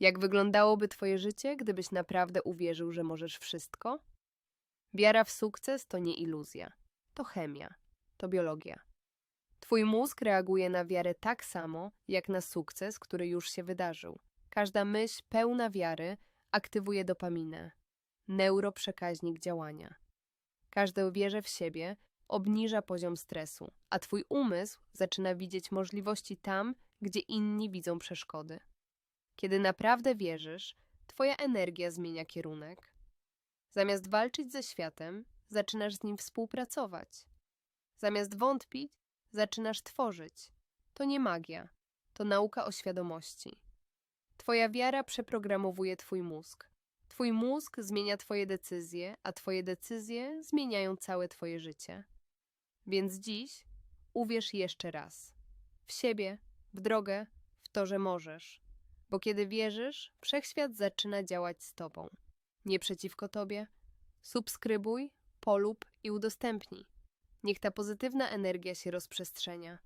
Jak wyglądałoby Twoje życie, gdybyś naprawdę uwierzył, że możesz wszystko? Wiara w sukces to nie iluzja, to chemia, to biologia. Twój mózg reaguje na wiarę tak samo, jak na sukces, który już się wydarzył. Każda myśl pełna wiary aktywuje dopaminę, neuroprzekaźnik działania. Każde wierze w siebie obniża poziom stresu, a twój umysł zaczyna widzieć możliwości tam, gdzie inni widzą przeszkody. Kiedy naprawdę wierzysz, twoja energia zmienia kierunek. Zamiast walczyć ze światem, zaczynasz z nim współpracować. Zamiast wątpić, zaczynasz tworzyć. To nie magia, to nauka o świadomości. Twoja wiara przeprogramowuje twój mózg. Twój mózg zmienia twoje decyzje, a twoje decyzje zmieniają całe twoje życie. Więc dziś uwierz jeszcze raz. W siebie, w drogę, w to, że możesz. Bo kiedy wierzysz, wszechświat zaczyna działać z tobą. Nie przeciwko tobie. Subskrybuj, polub i udostępnij. Niech ta pozytywna energia się rozprzestrzenia.